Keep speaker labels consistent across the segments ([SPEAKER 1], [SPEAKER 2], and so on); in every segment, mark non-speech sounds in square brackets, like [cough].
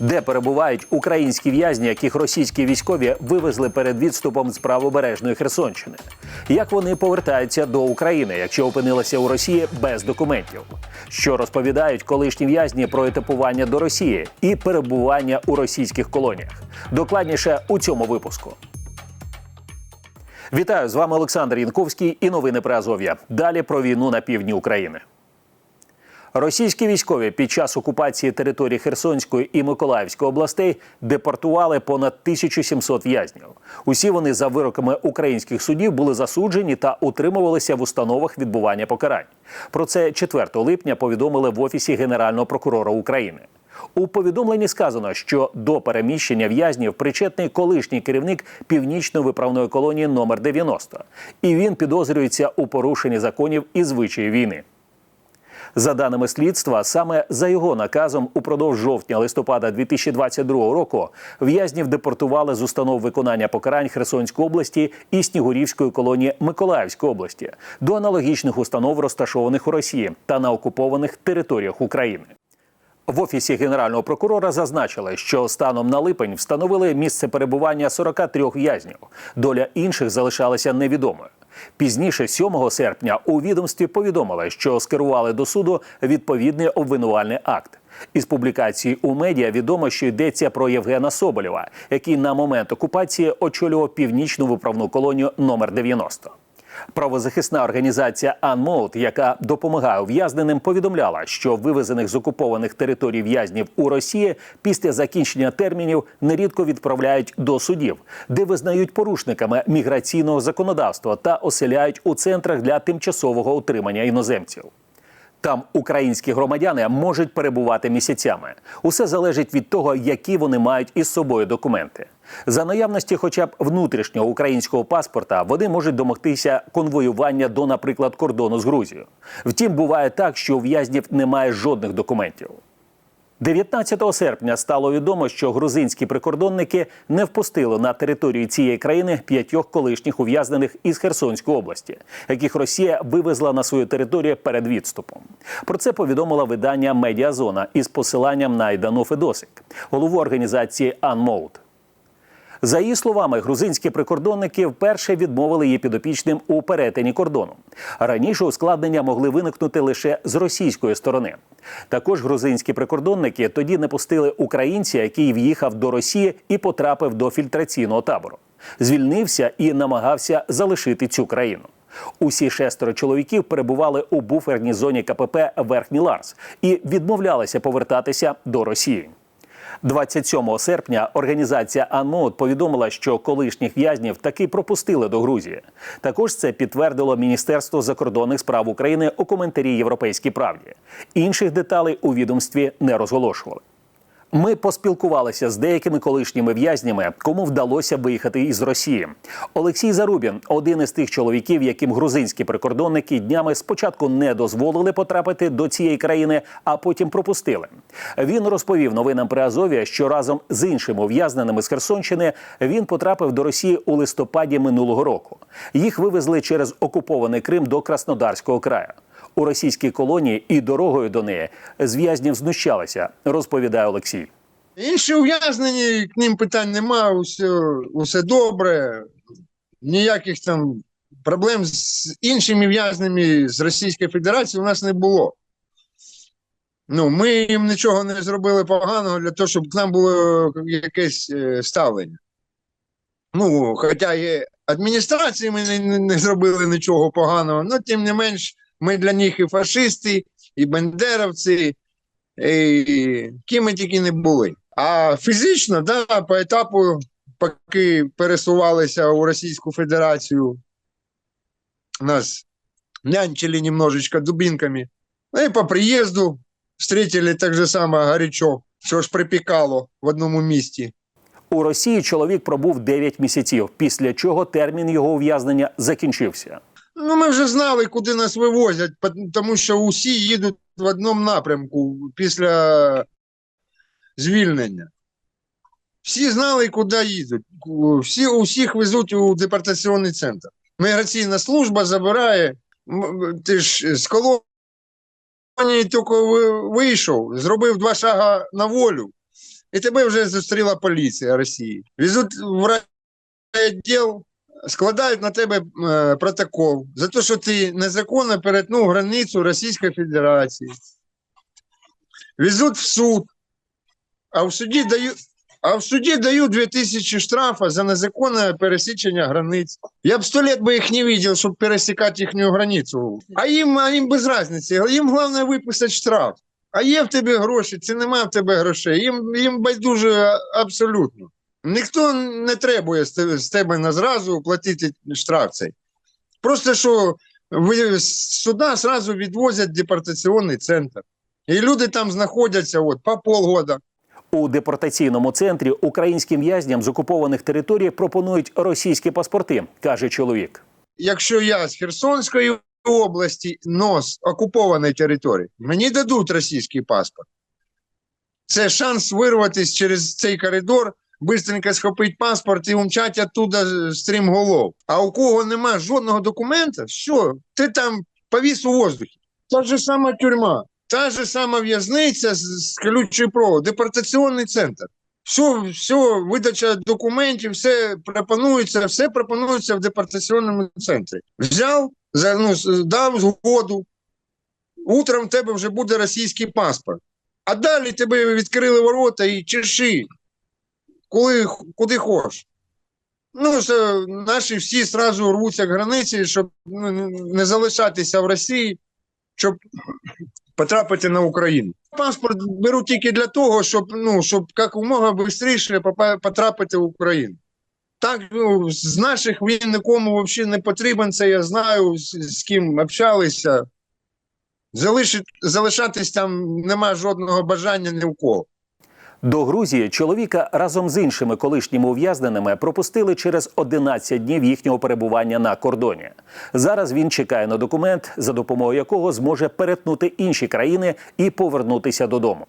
[SPEAKER 1] де перебувають українські в'язні, яких російські військові вивезли перед відступом з правобережної Херсонщини. Як вони повертаються до України, якщо опинилися у Росії без документів? Що розповідають колишні в'язні про етапування до Росії і перебування у російських колоніях? Докладніше у цьому випуску. Вітаю з вами Олександр Янковський і новини про Азов'я. Далі про війну на півдні України. Російські військові під час окупації території Херсонської і Миколаївської областей депортували понад 1700 в'язнів. Усі вони за вироками українських судів були засуджені та утримувалися в установах відбування покарань. Про це 4 липня повідомили в офісі Генерального прокурора України. У повідомленні сказано, що до переміщення в'язнів причетний колишній керівник північної виправної колонії номер 90 і він підозрюється у порушенні законів і звичаї війни. За даними слідства, саме за його наказом упродовж жовтня-листопада 2022 року в'язнів депортували з установ виконання покарань Херсонської області і Снігурівської колонії Миколаївської області до аналогічних установ, розташованих у Росії та на окупованих територіях України. В офісі генерального прокурора зазначили, що станом на липень встановили місце перебування 43 в'язнів. Доля інших залишалася невідомою. Пізніше, 7 серпня, у відомстві повідомили, що скерували до суду відповідний обвинувальний акт. Із публікації у медіа відомо, що йдеться про Євгена Соболєва, який на момент окупації очолював північну виправну колонію номер 90. Правозахисна організація «Анмолд», яка допомагає ув'язненим, повідомляла, що вивезених з окупованих територій в'язнів у Росії після закінчення термінів нерідко відправляють до судів, де визнають порушниками міграційного законодавства та оселяють у центрах для тимчасового утримання іноземців. Там українські громадяни можуть перебувати місяцями. Усе залежить від того, які вони мають із собою документи. За наявності, хоча б внутрішнього українського паспорта, вони можуть домогтися конвоювання до, наприклад, кордону з Грузією. Втім, буває так, що у в'язнів немає жодних документів. 19 серпня стало відомо, що грузинські прикордонники не впустили на територію цієї країни п'ятьох колишніх ув'язнених із Херсонської області, яких Росія вивезла на свою територію перед відступом. Про це повідомила видання Медіазона із посиланням на Айдану Федосик, голову організації «Анмоут». За її словами, грузинські прикордонники вперше відмовили її підопічним у перетині кордону. Раніше ускладнення могли виникнути лише з російської сторони. Також грузинські прикордонники тоді не пустили українця, який в'їхав до Росії і потрапив до фільтраційного табору. Звільнився і намагався залишити цю країну. Усі шестеро чоловіків перебували у буферній зоні КПП Верхній Ларс і відмовлялися повертатися до Росії. 27 серпня організація АНМОД повідомила, що колишніх в'язнів таки пропустили до Грузії. Також це підтвердило Міністерство закордонних справ України у коментарі Європейській правді. Інших деталей у відомстві не розголошували. Ми поспілкувалися з деякими колишніми в'язнями, кому вдалося виїхати із Росії. Олексій Зарубін один із тих чоловіків, яким грузинські прикордонники днями спочатку не дозволили потрапити до цієї країни, а потім пропустили. Він розповів новинам при Азові, що разом з іншими ув'язненими з Херсонщини він потрапив до Росії у листопаді минулого року. Їх вивезли через окупований Крим до Краснодарського краю. У російській колонії і дорогою до неї з в'язнів знущалися, розповідає Олексій.
[SPEAKER 2] Інші ув'язнені, к ним питань нема, усе, усе добре, ніяких там проблем з іншими в'язнями з Російської Федерації у нас не було. Ну, ми їм нічого не зробили поганого для того, щоб к нам було якесь е, ставлення. Ну, хоча і адміністрації ми не, не- не зробили нічого поганого, але тим не менш, ми для них і фашисти, і бендеровці, і ким ми тільки не були. А фізично, да, по етапу, поки пересувалися у Російську Федерацію, нас нянчили немножечко дубинками. Ну і по приїзду встретили так же само горячо, що ж припікало в одному місті.
[SPEAKER 1] У Росії чоловік пробув 9 місяців, після чого термін його ув'язнення закінчився.
[SPEAKER 2] Ну, ми вже знали, куди нас вивозять, тому що усі їдуть в одному напрямку після звільнення. Всі знали, куди їдуть. Всі, усіх везуть у депортаційний центр. Міграційна служба забирає. Ти ж з колонії тільки вийшов, зробив два шага на волю і тебе вже зустріла поліція Росії. Везуть в райвідділ, складають на тебе е, протокол за те, що ти незаконно перетнув границю Російської Федерації. Везуть в суд, а в суді дають. А в суді дають 2000 штрафа за незаконне пересічення границь. Я б сто лет би їх не бачив, щоб пересікати їхню границю. А їм, а їм без різниці. Їм головне виписати штраф. А є в тебе гроші, чи немає в тебе грошей. Їм, їм байдуже абсолютно. Ніхто не требує з тебе на зразу платити штраф цей. Просто що ви з зразу відвозять в депортаційний центр. І люди там знаходяться от, по полгода.
[SPEAKER 1] У депортаційному центрі українським в'язням з окупованих територій пропонують російські паспорти, каже чоловік.
[SPEAKER 2] якщо я з Херсонської області, но з окупованої території, мені дадуть російський паспорт. Це шанс вирватися через цей коридор, швидко схопити паспорт і умчати оттуда стрімголов. А у кого нема жодного документа, все, ти там повіс у воздухі. Та ж сама тюрма, та ж сама в'язниця з колючою проводом, депортаційний центр. Все, все, видача документів, все пропонується, все пропонується в депортаційному центрі. Взяв, ну, дав згоду, утром в тебе вже буде російський паспорт. А далі тебе відкрили ворота і чеши, коли, куди хочеш. Ну, що наші всі зразу рвуться к границі, щоб ну, не залишатися в Росії, щоб [clears throat] потрапити на Україну. Паспорт беру тільки для того, щоб ну щоб якомога швидше потрапити в Україну. Так, ну, з наших він нікому взагалі не потрібен. Це я знаю, з, з ким общалися. Залишить, залишатись там нема жодного бажання ні в кого.
[SPEAKER 1] До Грузії чоловіка разом з іншими колишніми ув'язненими пропустили через 11 днів їхнього перебування на кордоні. Зараз він чекає на документ, за допомогою якого зможе перетнути інші країни і повернутися додому.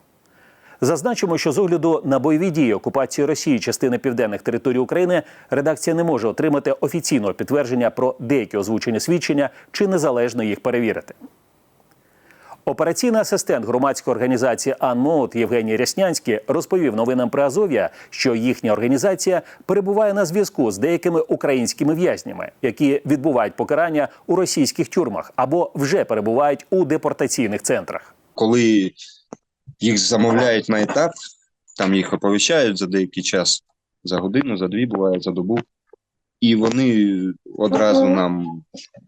[SPEAKER 1] Зазначимо, що з огляду на бойові дії окупації Росії частини південних територій України редакція не може отримати офіційного підтвердження про деякі озвучені свідчення чи незалежно їх перевірити. Операційний асистент громадської організації «Анмоут» Євгеній Ряснянський розповів новинам при Азов'я, що їхня організація перебуває на зв'язку з деякими українськими в'язнями, які відбувають покарання у російських тюрмах або вже перебувають у депортаційних центрах.
[SPEAKER 3] коли їх замовляють на етап, там їх оповіщають за деякий час, за годину, за дві, буває, за добу. І вони одразу нам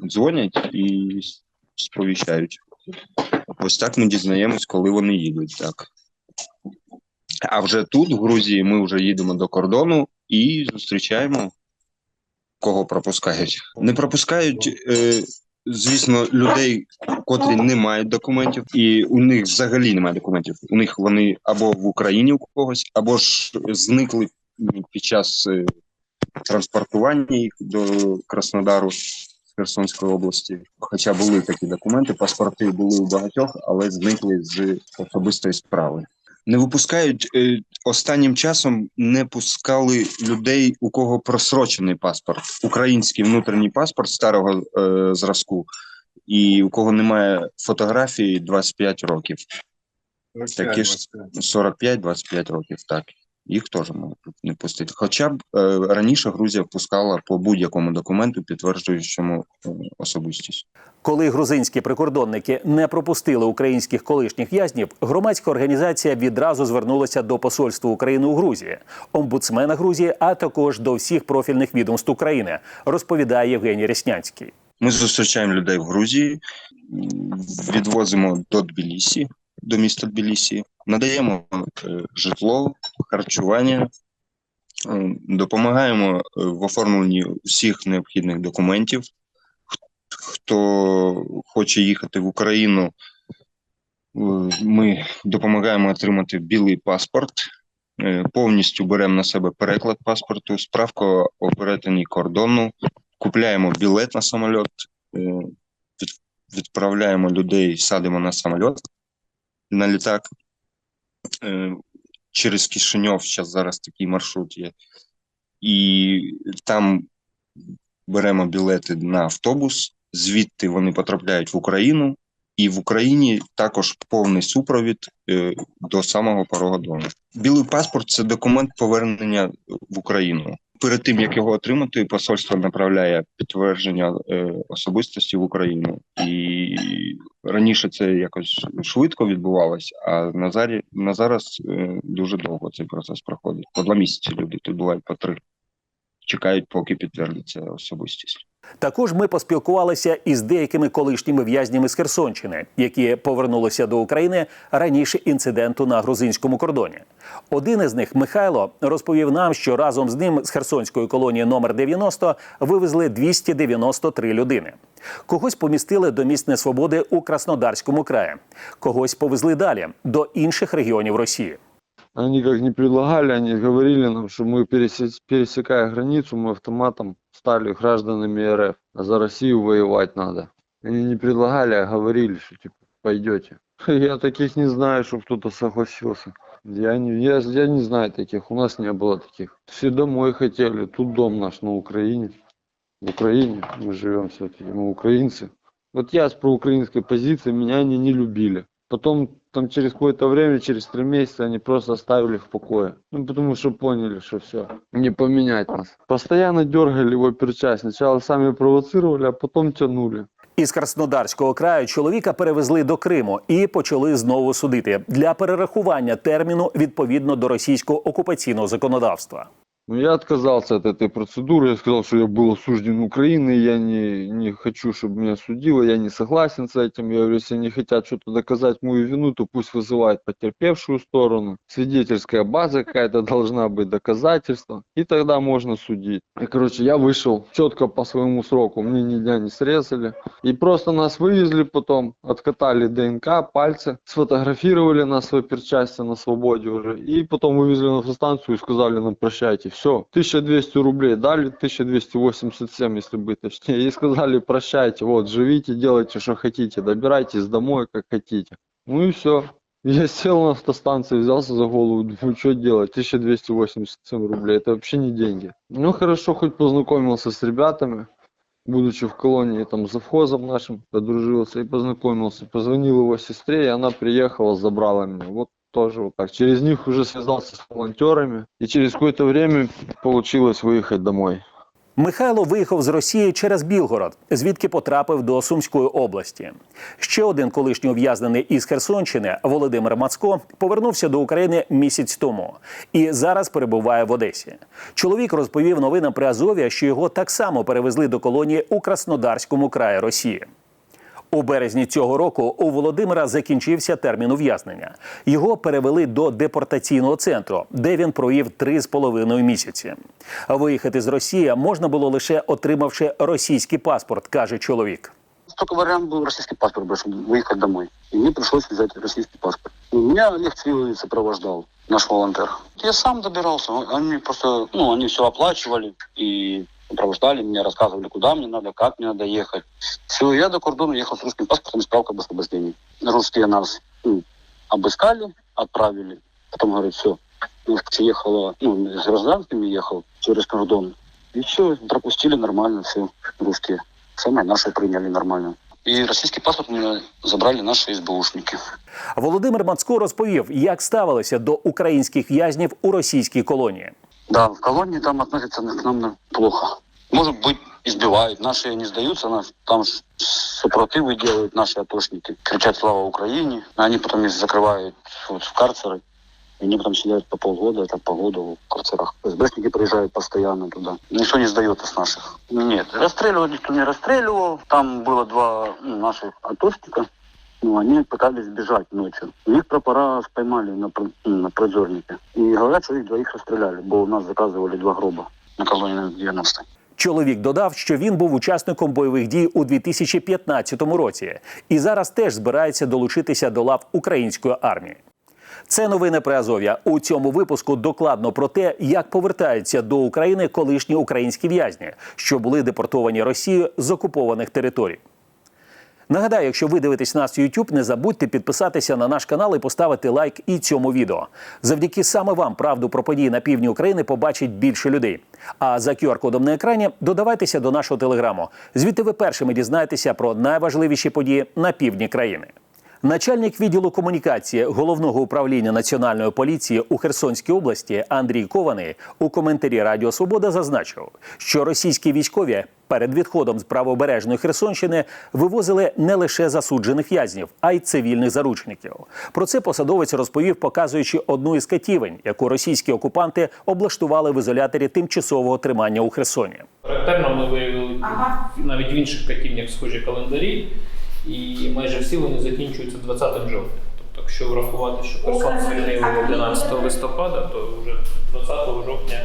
[SPEAKER 3] дзвонять і сповіщають. Ось так ми дізнаємось, коли вони їдуть. Так. А вже тут, в Грузії, ми вже їдемо до кордону і зустрічаємо, кого пропускають. Не пропускають, е, звісно, людей, котрі не мають документів, і у них взагалі немає документів. У них вони або в Україні у когось, або ж зникли під час е, транспортування їх до Краснодару Херсонської області. Хоча були такі документи, паспорти були у багатьох, але зникли з особистої справи. Не випускають е, останнім часом не пускали людей, у кого просрочений паспорт, український внутрішній паспорт старого е, зразку, і у кого немає фотографії 25 років, Такі ж 45-25 років, так. Їх теж можуть не пустити. Хоча б е, раніше Грузія впускала по будь-якому документу, підтверджуючому е, особистість.
[SPEAKER 1] Коли грузинські прикордонники не пропустили українських колишніх в'язнів, громадська організація відразу звернулася до посольства України у Грузії, омбудсмена Грузії, а також до всіх профільних відомств України, розповідає Євгеній Ряснянський.
[SPEAKER 3] Ми зустрічаємо людей в Грузії, відвозимо до Тбілісі, до міста Тбілісі, надаємо е, житло, харчування, е, допомагаємо е, в оформленні всіх необхідних документів. Хто хоче їхати в Україну, е, ми допомагаємо отримати білий паспорт. Повністю беремо на себе переклад паспорту, справку о перетині кордону, купляємо білет на самоліт, відправляємо людей, садимо на самоліт, на літак. Через Кишиньов зараз зараз такий маршрут є. І там беремо білети на автобус, звідти вони потрапляють в Україну, І в Україні також повний супровід е, до самого порога дому. Білий паспорт це документ повернення в Україну. Перед тим як його отримати, посольство направляє підтвердження е, особистості в Україну. І раніше це якось швидко відбувалось, а на зарі на зараз е, дуже довго цей процес проходить. По два місяці люди тут бувають по три. Чекають, поки підтвердиться особистість.
[SPEAKER 1] Також ми поспілкувалися із деякими колишніми в'язнями з Херсонщини, які повернулися до України раніше інциденту на грузинському кордоні. Один із них, Михайло, розповів нам, що разом з ним з херсонської колонії номер 90 вивезли 293 людини. Когось помістили до місць несвободи у Краснодарському краї, когось повезли далі до інших регіонів Росії.
[SPEAKER 4] Они как не предлагали, они говорили нам, что мы, пересе- пересекая границу, мы автоматом стали гражданами РФ, а за Россию воевать надо. Они не предлагали, а говорили, что типа пойдете. [laughs] Я таких не знаю, чтобы кто-то согласился. Я не, я, я не знаю таких, у нас не было таких. Все домой хотели, тут дом наш на Украине. В Украине мы живем все-таки, мы украинцы. Вот я с проукраинской позиции, меня они не любили. Потом там через какое-то время, через три месяца они просто оставили в покое. Ну, потому что поняли, что все, не поменять нас. Постоянно дергали его перчасть. Сначала сами провоцировали, а потом тянули.
[SPEAKER 1] Із Краснодарського краю чоловіка перевезли до Криму і почали знову судити для перерахування терміну відповідно до російського окупаційного законодавства.
[SPEAKER 4] Но я отказался от этой процедуры. Я сказал, что я был осужден Украиной, я не, не хочу, чтобы меня судило, я не согласен с этим. Я говорю, если они хотят что-то доказать мою вину, то пусть вызывают потерпевшую сторону. Свидетельская база какая-то должна быть, доказательства. И тогда можно судить. И, короче, я вышел четко по своему сроку, мне ни дня не срезали. И просто нас вывезли потом, откатали ДНК, пальцы, сфотографировали нас в перчасти на свободе уже. И потом вывезли на автостанцию и сказали нам прощайте. Все, 1200 рублей дали, 1287, если быть точнее. И сказали прощайте, вот, живите, делайте, что хотите, добирайтесь домой, как хотите. Ну и все. Я сел на автостанции, взялся за голову, думаю, что делать, 1287 рублей, это вообще не деньги. Ну хорошо, хоть познакомился с ребятами, будучи в колонии, там, завхозом нашим, подружился и познакомился. Позвонил его сестре, и она приехала, забрала меня. Вот тоже вот так. Через них уже связался с волонтерами, и через какое-то время получилось выехать домой.
[SPEAKER 1] Михайло виїхав з Росії через Білгород, звідки потрапив до Сумської області. Ще один колишній ув'язнений із Херсонщини Володимир Мацко повернувся до України місяць тому і зараз перебуває в Одесі. Чоловік розповів новинам при Азові, що його так само перевезли до колонії у Краснодарському краї Росії. У березні цього року у Володимира закінчився термін ув'язнення. Його перевели до депортаційного центру, де він провів три з половиною місяці. Виїхати з Росії можна було лише отримавши російський паспорт, каже чоловік.
[SPEAKER 5] Только вариант был российский паспорт, был, чтобы выехать домой. И мне пришлось взять российский паспорт. И Меня Олег Цвилович сопровождал, наш волонтер. Я сам добирался. Они просто, ну, они все оплачивали и сопровождали меня, рассказывали, куда мне надо, как мне надо ехать. Все, я до кордона ехал с русским паспортом и справкой об освобождении. Русские нас ну, обыскали, отправили. Потом говорят, все, ехала, ну, с гражданскими ехал через кордон. И все, пропустили нормально, все, русские. Самое наши приняли нормально. И российский паспорт мне забрали наши СБУшники.
[SPEAKER 1] Володимир Мацко розповів, як ставилися до українських в'язнів у російській колонії.
[SPEAKER 5] Да, в колонии там относятся к нам плохо. Может быть, избивают. Наши не сдаются, нас там ж супротивы делают наши атошники. Кричат «Слава Украине!». Они потом их закрывают вот в карцеры. Они потом сидят по полгода, так по году в карцерах. СБшники приезжают постоянно туда. Никто не сдается с наших. Нет, расстреливать никто не расстреливал. Там было два ну, наших атошника. Ну, они пытались сбежать ночью. Их пропора поймали на, ну, на прозорнике. И говорят, что их двоих расстреляли, бо у нас заказывали два гроба на колонии 90
[SPEAKER 1] Чоловік додав, що він був учасником бойових дій у 2015 році і зараз теж збирається долучитися до лав української армії. Це новини при Азов'я. У цьому випуску докладно про те, як повертаються до України колишні українські в'язні, що були депортовані Росією з окупованих територій. Нагадаю, якщо ви дивитесь нас YouTube, не забудьте підписатися на наш канал і поставити лайк і цьому відео. Завдяки саме вам правду про події на півдні України побачить більше людей. А за QR-кодом на екрані додавайтеся до нашого телеграму. Звідти ви першими дізнаєтеся про найважливіші події на півдні країни. Начальник відділу комунікації головного управління національної поліції у Херсонській області Андрій Кований у коментарі Радіо Свобода зазначив, що російські військові перед відходом з правобережної Херсонщини вивозили не лише засуджених в'язнів, а й цивільних заручників. Про це посадовець розповів, показуючи одну із катівень, яку російські окупанти облаштували в ізоляторі тимчасового тримання у Херсоні.
[SPEAKER 6] Характерно ми виявили навіть в інших катівнях схожі календарі, і майже всі вони закінчуються 20 жовтня. Тобто, якщо врахувати, що Херсон звільнили 11 листопада, то вже 20 жовтня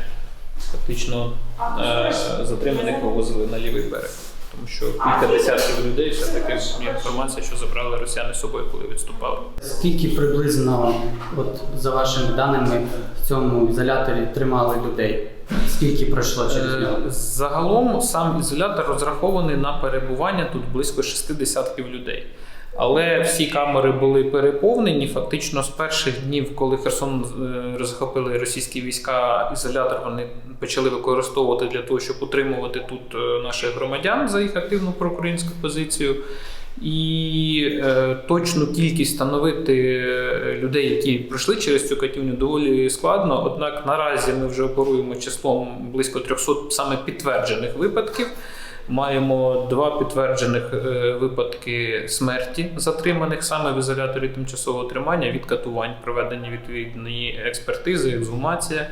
[SPEAKER 6] фактично е, затриманих вивозили на лівий берег. Тому що кілька десятків людей все-таки інформація, що забрали росіяни з собою, коли відступали.
[SPEAKER 7] Скільки приблизно, от за вашими даними, в цьому ізоляторі тримали людей? Скільки пройшло через
[SPEAKER 6] Е,
[SPEAKER 7] нього?
[SPEAKER 6] Загалом сам ізолятор розрахований на перебування тут близько шести десятків людей. Але всі камери були переповнені. Фактично з перших днів, коли Херсон е, розхопили російські війська, ізолятор вони почали використовувати для того, щоб утримувати тут е, наших громадян за їх активну проукраїнську позицію. І е, точну кількість встановити е, людей, які пройшли через цю катівню, доволі складно. Однак наразі ми вже оперуємо числом близько 300 саме підтверджених випадків. Маємо два підтверджених е, випадки смерті затриманих саме в ізоляторі тимчасового тримання від катувань, проведені відповідні експертизи, ексгумація.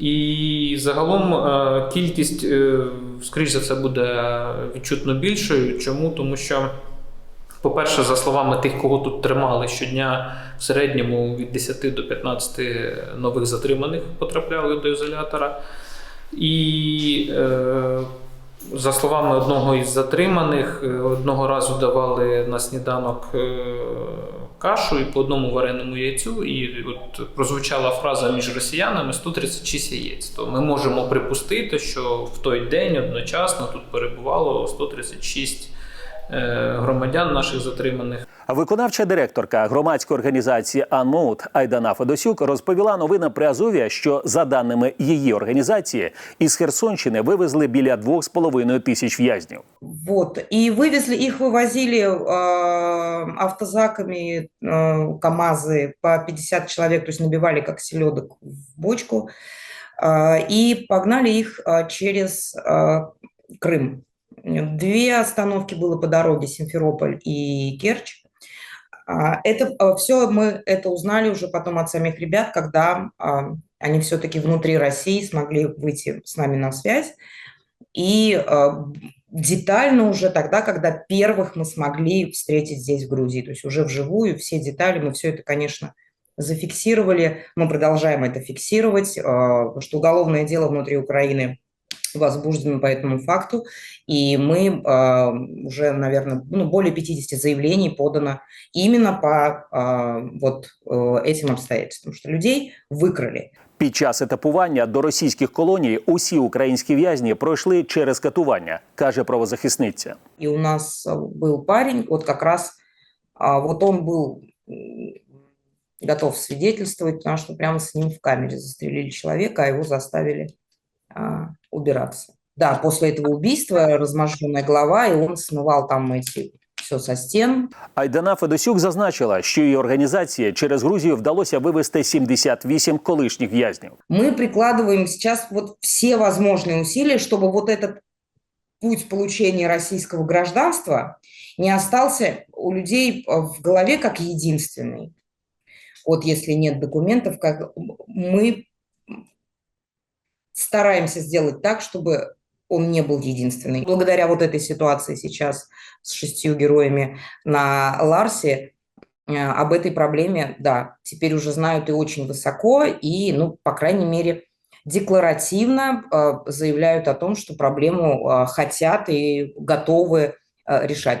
[SPEAKER 6] І загалом е, кількість, е, скоріш за все, буде відчутно більшою. Чому? Тому що, по-перше, за словами тих, кого тут тримали щодня, в середньому від 10 до 15 нових затриманих потрапляли до ізолятора. І за словами одного із затриманих, е, одного разу давали на сніданок е, кашу і по одному вареному яйцю, і от прозвучала фраза між росіянами 136 яєць. То ми можемо припустити, що в той день одночасно тут перебувало 136 е, громадян наших затриманих.
[SPEAKER 1] А Виконавча директорка громадської організації «Анмоут» Айдана Федосюк розповіла новинам при Азові, що за даними її організації, із Херсонщини вивезли біля 2,5 тисяч в'язнів.
[SPEAKER 8] Вот. И вывезли, их вывозили э, автозаками, э, КАМАЗы по 50 человек, то есть набивали как селедок в бочку, э, и погнали их э, через э, Крым. Две остановки было по дороге Симферополь и Керчь. А, Это все мы это узнали уже потом от самих ребят, когда а, они все-таки внутри России смогли выйти с нами на связь. И а, детально уже тогда, когда первых мы смогли встретить здесь, в Грузии. То есть уже вживую все детали, мы все это, конечно, зафиксировали. Мы продолжаем это фиксировать, а, что уголовное дело внутри Украины возбуждено по этому факту. И мы а, уже, наверное, ну, более 50 заявлений подано именно по а, вот э, этим обстоятельствам, что людей выкрали.
[SPEAKER 1] Під час етапування до російських колоній усі українські в'язні пройшли через катування, каже правозахисниця.
[SPEAKER 8] И у нас а, был парень, вот как раз, а, вот он был м, готов свидетельствовать, потому что прямо с ним в камере застрелили человека, а его заставили а, убираться. Да, после этого убийства разможженная голова, и он смывал там эти все со стен.
[SPEAKER 1] Айдана Федосюк зазначила, що її організації через Грузію вдалося вивезти 78 колишніх в'язнів.
[SPEAKER 8] Мы прикладываем сейчас вот все возможные усилия, чтобы вот этот путь получения российского гражданства не остался у людей а, в голове как единственный. Вот если нет документов, как мы стараемся сделать так, чтобы он не был единственный. Благодаря вот этой ситуации сейчас с шестью героями на Ларсе, э, об этой проблеме, да, теперь уже знают и очень высоко, и, ну, по крайней мере, декларативно э, заявляют о том, что проблему э, хотят и готовы решать.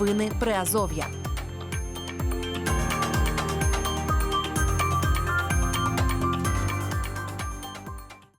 [SPEAKER 9] Новини Приазов'я.